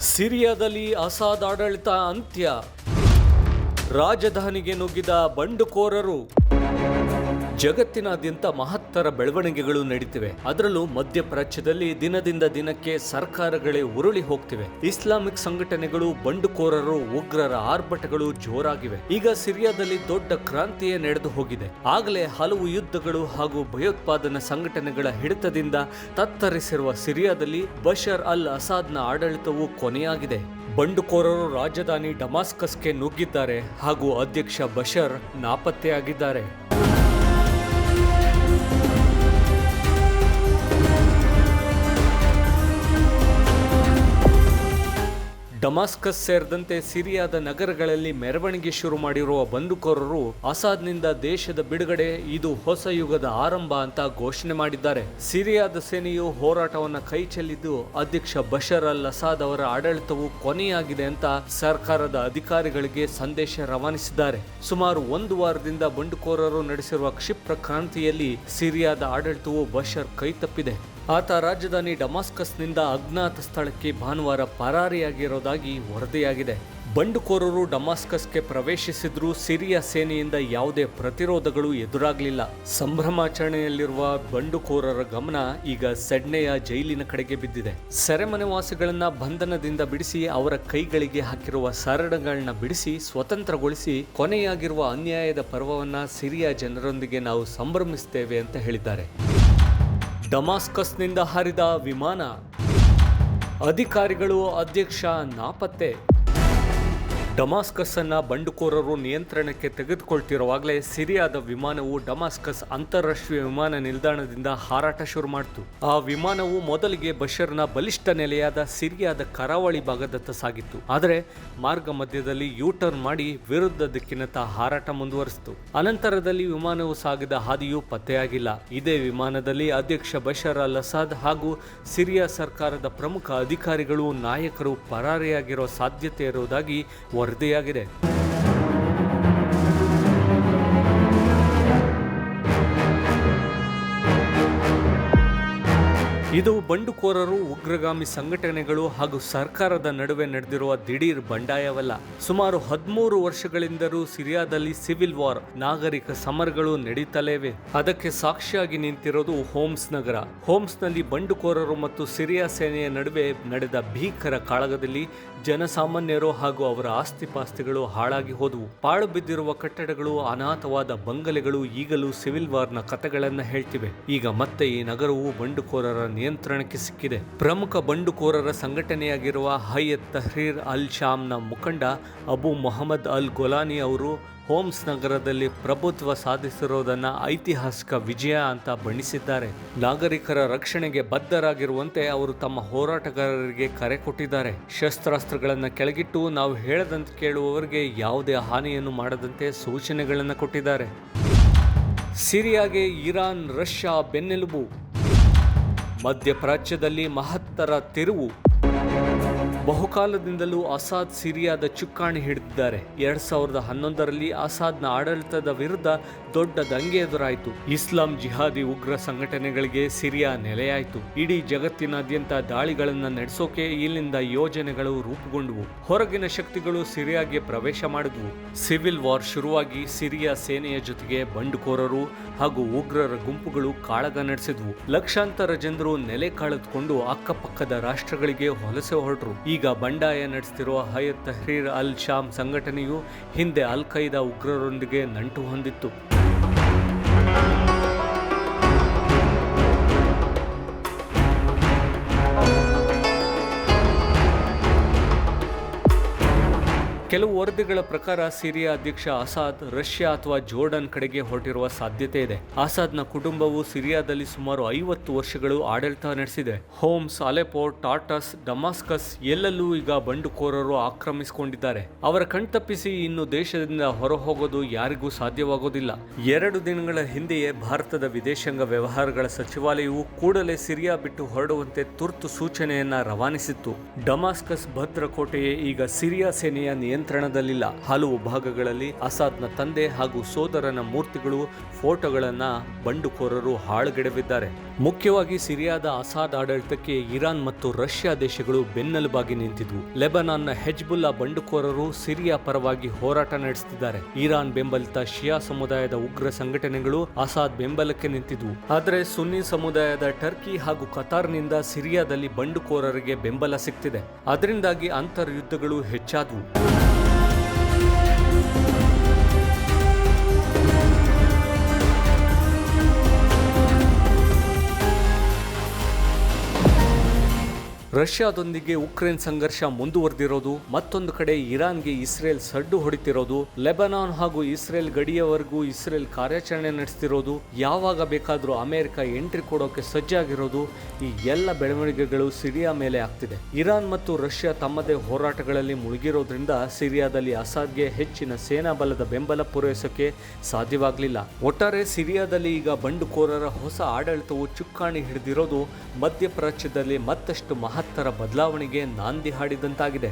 ಸಿರಿಯಾದಲ್ಲಿ ಅಸಾದ್ ಆಡಳಿತ ಅಂತ್ಯ. ರಾಜಧಾನಿಗೆ ನುಗ್ಗಿದ ಬಂಡುಕೋರರು. ಜಗತ್ತಿನಾದ್ಯಂತ ಮಹತ್ತರ ಬೆಳವಣಿಗೆಗಳು ನಡೀತಿವೆ. ಅದರಲ್ಲೂ ಮಧ್ಯಪ್ರಾಚ್ಯದಲ್ಲಿ ದಿನದಿಂದ ದಿನಕ್ಕೆ ಸರ್ಕಾರಗಳೇ ಉರುಳಿ ಹೋಗ್ತಿವೆ. ಇಸ್ಲಾಮಿಕ್ ಸಂಘಟನೆಗಳು, ಬಂಡುಕೋರರು, ಉಗ್ರರ ಆರ್ಭಟಗಳು ಜೋರಾಗಿವೆ. ಈಗ ಸಿರಿಯಾದಲ್ಲಿ ದೊಡ್ಡ ಕ್ರಾಂತಿಯೇ ನಡೆದು ಹೋಗಿದೆ. ಆಗಲೇ ಹಲವು ಯುದ್ಧಗಳು ಹಾಗೂ ಭಯೋತ್ಪಾದನಾ ಸಂಘಟನೆಗಳ ಹಿಡಿತದಿಂದ ತತ್ತರಿಸಿರುವ ಸಿರಿಯಾದಲ್ಲಿ ಬಶರ್ ಅಲ್ ಅಸಾದ್ನ ಆಡಳಿತವು ಕೊನೆಯಾಗಿದೆ. ಬಂಡುಕೋರರು ರಾಜಧಾನಿ ಡಮಾಸ್ಕಸ್ಗೆ ನುಗ್ಗಿದ್ದಾರೆ ಹಾಗೂ ಅಧ್ಯಕ್ಷ ಬಶರ್ ನಾಪತ್ತೆಯಾಗಿದ್ದಾರೆ. ಡಮಾಸ್ಕಸ್ ಸೇರಿದಂತೆ ಸಿರಿಯಾದ ನಗರಗಳಲ್ಲಿ ಮೆರವಣಿಗೆ ಶುರು ಮಾಡಿರುವ ಬಂಡುಕೋರರು ಅಸಾದ್ನಿಂದ ದೇಶದ ಬಿಡುಗಡೆ ಇದು ಹೊಸ ಯುಗದ ಆರಂಭ ಅಂತ ಘೋಷಣೆ ಮಾಡಿದ್ದಾರೆ. ಸಿರಿಯಾದ ಸೇನೆಯು ಹೋರಾಟವನ್ನು ಕೈ ಚೆಲ್ಲಿದ್ದು ಅಧ್ಯಕ್ಷ ಬಷರ್ ಅಲ್ ಅಸಾದ್ ಅವರ ಆಡಳಿತವು ಕೊನೆಯಾಗಿದೆ ಅಂತ ಸರ್ಕಾರದ ಅಧಿಕಾರಿಗಳಿಗೆ ಸಂದೇಶ ರವಾನಿಸಿದ್ದಾರೆ. ಸುಮಾರು ಒಂದು ವಾರದಿಂದ ಬಂಡುಕೋರರು ನಡೆಸಿರುವ ಕ್ಷಿಪ್ರ ಕ್ರಾಂತಿಯಲ್ಲಿ ಸಿರಿಯಾದ ಆಡಳಿತವು ಬಷರ್ ಕೈತಪ್ಪಿದೆ. ಆತ ರಾಜಧಾನಿ ಡಮಾಸ್ಕಸ್ನಿಂದ ಅಜ್ಞಾತ ಸ್ಥಳಕ್ಕೆ ಭಾನುವಾರ ಪರಾರಿಯಾಗಿರೋದಾಗಿ ವರದಿಯಾಗಿದೆ. ಬಂಡುಕೋರರು ಡಮಾಸ್ಕಸ್ಗೆ ಪ್ರವೇಶಿಸಿದ್ರೂ ಸಿರಿಯಾ ಸೇನೆಯಿಂದ ಯಾವುದೇ ಪ್ರತಿರೋಧಗಳು ಎದುರಾಗಲಿಲ್ಲ. ಸಂಭ್ರಮಾಚರಣೆಯಲ್ಲಿರುವ ಬಂಡುಕೋರರ ಗಮನ ಈಗ ಸೆಡ್ನೆಯ ಜೈಲಿನ ಕಡೆಗೆ ಬಿದ್ದಿದೆ. ಸೆರೆಮನೆವಾಸಿಗಳನ್ನ ಬಂಧನದಿಂದ ಬಿಡಿಸಿ ಅವರ ಕೈಗಳಿಗೆ ಹಾಕಿರುವ ಸರಣಗಳನ್ನ ಬಿಡಿಸಿ ಸ್ವತಂತ್ರಗೊಳಿಸಿ ಕೊನೆಯಾಗಿರುವ ಅನ್ಯಾಯದ ಪರ್ವವನ್ನ ಸಿರಿಯಾ ಜನರೊಂದಿಗೆ ನಾವು ಸಂಭ್ರಮಿಸುತ್ತೇವೆ ಅಂತ ಹೇಳಿದ್ದಾರೆ. ಡಮಾಸ್ಕಸ್ನಿಂದ ಹರಿದ ವಿಮಾನ. ಅಧಿಕಾರಿಗಳು ಅಧ್ಯಕ್ಷ ನಾಪತ್ತೆ. ಡಮಾಸ್ಕಸ್ ಬಂಡುಕೋರರು ನಿಯಂತ್ರಣಕ್ಕೆ ತೆಗೆದುಕೊಳ್ತಿರುವಾಗಲೇ ಸಿರಿಯಾದ ವಿಮಾನವು ಡಮಾಸ್ಕಸ್ ಅಂತಾರಾಷ್ಟ್ರೀಯ ವಿಮಾನ ನಿಲ್ದಾಣದಿಂದ ಹಾರಾಟ ಶುರು ಮಾಡಿತು. ಆ ವಿಮಾನವು ಮೊದಲಿಗೆ ಬಷರ್ನ ಬಲಿಷ್ಠ ನೆಲೆಯಾದ ಸಿರಿಯಾದ ಕರಾವಳಿ ಭಾಗದತ್ತ ಸಾಗಿತ್ತು. ಆದರೆ ಮಾರ್ಗ ಮಧ್ಯದಲ್ಲಿ ಯೂ ಟರ್ನ್ ಮಾಡಿ ವಿರುದ್ಧ ದಿಕ್ಕಿನತ್ತ ಹಾರಾಟ ಮುಂದುವರಿಸಿತು. ಅನಂತರದಲ್ಲಿ ವಿಮಾನವು ಸಾಗಿದ ಹಾದಿಯೂ ಪತ್ತೆಯಾಗಿಲ್ಲ. ಇದೇ ವಿಮಾನದಲ್ಲಿ ಅಧ್ಯಕ್ಷ ಬಷರ್ ಅಲ್ ಅಸಾದ್ ಹಾಗೂ ಸಿರಿಯಾ ಸರ್ಕಾರದ ಪ್ರಮುಖ ಅಧಿಕಾರಿಗಳು ನಾಯಕರು ಪರಾರಿಯಾಗಿರೋ ಸಾಧ್ಯತೆ ಇರುವುದಾಗಿ ವರದಿಯಾಗಿದೆ ಇದು ಬಂಡುಕೋರರು, ಉಗ್ರಗಾಮಿ ಸಂಘಟನೆಗಳು ಹಾಗೂ ಸರ್ಕಾರದ ನಡುವೆ ನಡೆದಿರುವ ದಿಢೀರ್ ಬಂಡಾಯವಲ್ಲ. ಸುಮಾರು ಹದಿಮೂರು ವರ್ಷಗಳಿಂದಲೂ ಸಿರಿಯಾದಲ್ಲಿ ಸಿವಿಲ್ ವಾರ್, ನಾಗರಿಕ ಸಮರಗಳು ನಡೀತಲೇವೆ. ಅದಕ್ಕೆ ಸಾಕ್ಷಿಯಾಗಿ ನಿಂತಿರೋದು ಹೋಮ್ಸ್ ನಗರ. ಹೋಮ್ಸ್ನಲ್ಲಿ ಬಂಡುಕೋರರು ಮತ್ತು ಸಿರಿಯಾ ಸೇನೆಯ ನಡುವೆ ನಡೆದ ಭೀಕರ ಕಾಳಗದಲ್ಲಿ ಜನಸಾಮಾನ್ಯರು ಹಾಗೂ ಅವರ ಆಸ್ತಿಪಾಸ್ತಿಗಳು ಹಾಳಾಗಿ ಹೋದವು. ಪಾಳು ಬಿದ್ದಿರುವ ಕಟ್ಟಡಗಳು, ಅನಾಥವಾದ ಬಂಗಲೆಗಳು ಈಗಲೂ ಸಿವಿಲ್ ವಾರ್ನ ಕಥೆಗಳನ್ನ ಹೇಳ್ತಿವೆ. ಈಗ ಮತ್ತೆ ಈ ನಗರವು ಬಂಡುಕೋರರ ನಿಯಂತ್ರಣಕ್ಕೆ ಸಿಕ್ಕಿದೆ. ಪ್ರಮುಖ ಬಂಡುಕೋರರ ಸಂಘಟನೆಯಾಗಿರುವ ಹೈಯತ್ ತಹ್ರೀರ್ ಅಲ್ ಶಾಮ್ನ ಮುಖಂಡ ಅಬು ಮೊಹಮ್ಮದ್ ಅಲ್ ಗೊಲಾನಿ ಅವರು ಹೋಮ್ಸ್ ನಗರದಲ್ಲಿ ಪ್ರಭುತ್ವ ಸಾಧಿಸಿರುವುದನ್ನು ಐತಿಹಾಸಿಕ ವಿಜಯ ಅಂತ ಬಣ್ಣಿಸಿದ್ದಾರೆ. ನಾಗರಿಕರ ರಕ್ಷಣೆಗೆ ಬದ್ಧರಾಗಿರುವಂತೆ ಅವರು ತಮ್ಮ ಹೋರಾಟಗಾರರಿಗೆ ಕರೆ ಕೊಟ್ಟಿದ್ದಾರೆ. ಶಸ್ತ್ರಾಸ್ತ್ರಗಳನ್ನು ಕೆಳಗಿಟ್ಟು ನಾವು ಹೇಳದಂತೆ ಕೇಳುವವರಿಗೆ ಯಾವುದೇ ಹಾನಿಯನ್ನು ಮಾಡದಂತೆ ಸೂಚನೆಗಳನ್ನು ಕೊಟ್ಟಿದ್ದಾರೆ. ಸಿರಿಯಾಗೆ ಇರಾನ್, ರಷ್ಯಾ ಬೆನ್ನೆಲುಬು ಮಧ್ಯಪ್ರಾಚ್ಯದಲ್ಲಿ ಮಹತ್ತರ ತಿರುವು. ಬಹುಕಾಲದಿಂದಲೂ ಅಸಾದ್ ಸಿರಿಯಾದ ಚುಕ್ಕಾಣಿ ಹಿಡಿದಿದ್ದಾರೆ. ಎರಡ್ ಸಾವಿರದ ಹನ್ನೊಂದರಲ್ಲಿ ಅಸಾದ್ನ ಆಡಳಿತದ ವಿರುದ್ಧ ದೊಡ್ಡ ದಂಗೆ ಎದುರಾಯಿತು. ಇಸ್ಲಾಂ ಜಿಹಾದಿ ಉಗ್ರ ಸಂಘಟನೆಗಳಿಗೆ ಸಿರಿಯಾ ನೆಲೆಯಾಯಿತು. ಇಡೀ ಜಗತ್ತಿನಾದ್ಯಂತ ದಾಳಿಗಳನ್ನು ನಡೆಸೋಕೆ ಇಲ್ಲಿಂದ ಯೋಜನೆಗಳು ರೂಪುಗೊಂಡವು. ಹೊರಗಿನ ಶಕ್ತಿಗಳು ಸಿರಿಯಾಗೆ ಪ್ರವೇಶ ಮಾಡಿದ್ವು. ಸಿವಿಲ್ ವಾರ್ ಶುರುವಾಗಿ ಸಿರಿಯಾ ಸೇನೆಯ ಜೊತೆಗೆ ಬಂಡುಕೋರರು ಹಾಗೂ ಉಗ್ರರ ಗುಂಪುಗಳು ಕಾಳಗ ನಡೆಸಿದ್ವು. ಲಕ್ಷಾಂತರ ಜನರು ನೆಲೆ ಕಳೆದುಕೊಂಡು ಅಕ್ಕಪಕ್ಕದ ರಾಷ್ಟ್ರಗಳಿಗೆ ವಲಸೆ ಹೊರಟರು. ಈಗ ಬಂಡಾಯ ನಡೆಸ್ತಿರುವ ಹಯತ್ ತಹ್ರೀರ್ ಅಲ್ ಶಾಮ್ ಸಂಘಟನೆಯು ಹಿಂದೆ ಅಲ್ ಖೈದಾ ಉಗ್ರರೊಂದಿಗೆ ನಂಟು ಹೊಂದಿತ್ತು. ಕೆಲವು ವರದಿಗಳ ಪ್ರಕಾರ ಸಿರಿಯಾ ಅಧ್ಯಕ್ಷ ಅಸಾದ್, ರಷ್ಯಾ ಅಥವಾ ಜೋರ್ಡನ್ ಕಡೆಗೆ ಹೊರಟಿರುವ ಸಾಧ್ಯತೆ ಇದೆ. ಅಸಾದ್ನ ಕುಟುಂಬವು ಸಿರಿಯಾದಲ್ಲಿ ಸುಮಾರು ಐವತ್ತು ವರ್ಷಗಳು ಆಡಳಿತ ನಡೆಸಿದೆ. ಹೋಮ್ಸ್, ಅಲೆಪೋ ಟಾಟಸ್ ಡಮಾಸ್ಕಸ್ ಎಲ್ಲೆಲ್ಲೂ ಈಗ ಬಂಡುಕೋರರು ಆಕ್ರಮಿಸಿಕೊಂಡಿದ್ದಾರೆ. ಅವರ ಕಣ್ತಪ್ಪಿಸಿ ಇನ್ನು ದೇಶದಿಂದ ಹೊರಹೋಗೋದು ಯಾರಿಗೂ ಸಾಧ್ಯವಾಗೋದಿಲ್ಲ. ಎರಡು ದಿನಗಳ ಹಿಂದೆಯೇ ಭಾರತದ ವಿದೇಶಾಂಗ ವ್ಯವಹಾರಗಳ ಸಚಿವಾಲಯವು ಕೂಡಲೇ ಸಿರಿಯಾ ಬಿಟ್ಟು ಹೊರಡುವಂತೆ ತುರ್ತು ಸೂಚನೆಯನ್ನ ರವಾನಿಸಿತ್ತು. ಡಮಾಸ್ಕಸ್ ಭದ್ರಕೋಟೆಯೇ ಈಗ ಸಿರಿಯಾ ಸೇನೆಯ ನಿಯಂತ್ರಣ ನಿಯಂತ್ರಣದಲ್ಲಿಲ್ಲ. ಹಲವು ಭಾಗಗಳಲ್ಲಿ ಅಸಾದ್ನ ತಂದೆ ಹಾಗೂ ಸೋದರನ ಮೂರ್ತಿಗಳು ಫೋಟೋಗಳನ್ನ ಬಂಡುಕೋರರು ಹಾಳುಗೆಡವಿದ್ದಾರೆ. ಮುಖ್ಯವಾಗಿ ಸಿರಿಯಾದ ಅಸಾದ್ ಆಡಳಿತಕ್ಕೆ ಇರಾನ್ ಮತ್ತು ರಷ್ಯಾ ದೇಶಗಳು ಬೆನ್ನೆಲುಬಾಗಿ ನಿಂತಿದ್ವು. ಲೆಬನಾನ್ನ ಹೆಜ್ಬುಲ್ಲಾ ಬಂಡುಕೋರರು ಸಿರಿಯಾ ಪರವಾಗಿ ಹೋರಾಟ ನಡೆಸುತ್ತಿದ್ದಾರೆ ಇರಾನ್ ಬೆಂಬಲಿತ ಶಿಯಾ ಸಮುದಾಯದ ಉಗ್ರ ಸಂಘಟನೆಗಳು ಅಸಾದ್ ಬೆಂಬಲಕ್ಕೆ ನಿಂತಿದ್ವು. ಆದರೆ ಸುನ್ನಿ ಸಮುದಾಯದ ಟರ್ಕಿ ಹಾಗೂ ಕತಾರ್ನಿಂದ ಸಿರಿಯಾದಲ್ಲಿ ಬಂಡುಕೋರರಿಗೆ ಬೆಂಬಲ ಸಿಗ್ತಿದೆ. ಅದರಿಂದಾಗಿ ಅಂತರ್ ಯುದ್ಧಗಳು ಹೆಚ್ಚಾದವು. ರಷ್ಯಾದೊಂದಿಗೆ ಉಕ್ರೇನ್ ಸಂಘರ್ಷ ಮುಂದುವರೆದಿರೋದು, ಮತ್ತೊಂದು ಕಡೆ ಇರಾನ್ಗೆ ಇಸ್ರೇಲ್ ಸಡ್ಡು ಹೊಡಿತಿರೋದು, ಲೆಬನಾನ್ ಹಾಗೂ ಇಸ್ರೇಲ್ ಗಡಿಯವರೆಗೂ ಇಸ್ರೇಲ್ ಕಾರ್ಯಾಚರಣೆ ನಡೆಸ್ತಿರೋದು, ಯಾವಾಗ ಬೇಕಾದರೂ ಅಮೆರಿಕ ಎಂಟ್ರಿ ಕೊಡೋಕೆ ಸಜ್ಜಾಗಿರೋದು, ಈ ಎಲ್ಲ ಬೆಳವಣಿಗೆಗಳು ಸಿರಿಯಾ ಮೇಲೆ ಆಗ್ತಿದೆ. ಇರಾನ್ ಮತ್ತು ರಷ್ಯಾ ತಮ್ಮದೇ ಹೋರಾಟಗಳಲ್ಲಿ ಮುಳುಗಿರೋದ್ರಿಂದ ಸಿರಿಯಾದಲ್ಲಿ ಅಸಾದ್ಗೆ ಹೆಚ್ಚಿನ ಸೇನಾ ಬಲದ ಬೆಂಬಲ ಪೂರೈಸೋಕೆ ಸಾಧ್ಯವಾಗಲಿಲ್ಲ. ಒಟ್ಟಾರೆ ಸಿರಿಯಾದಲ್ಲಿ ಈಗ ಬಂಡುಕೋರರ ಹೊಸ ಆಡಳಿತವು ಚುಕ್ಕಾಣಿ ಹಿಡಿದಿರೋದು ಮಧ್ಯಪ್ರಾಚ್ಯದಲ್ಲಿ ಮತ್ತಷ್ಟು ಮಹತ್ತರ ಬದಲಾವಣೆಗೆ ನಾಂದಿ ಹಾಡಿದಂತಾಗಿದೆ.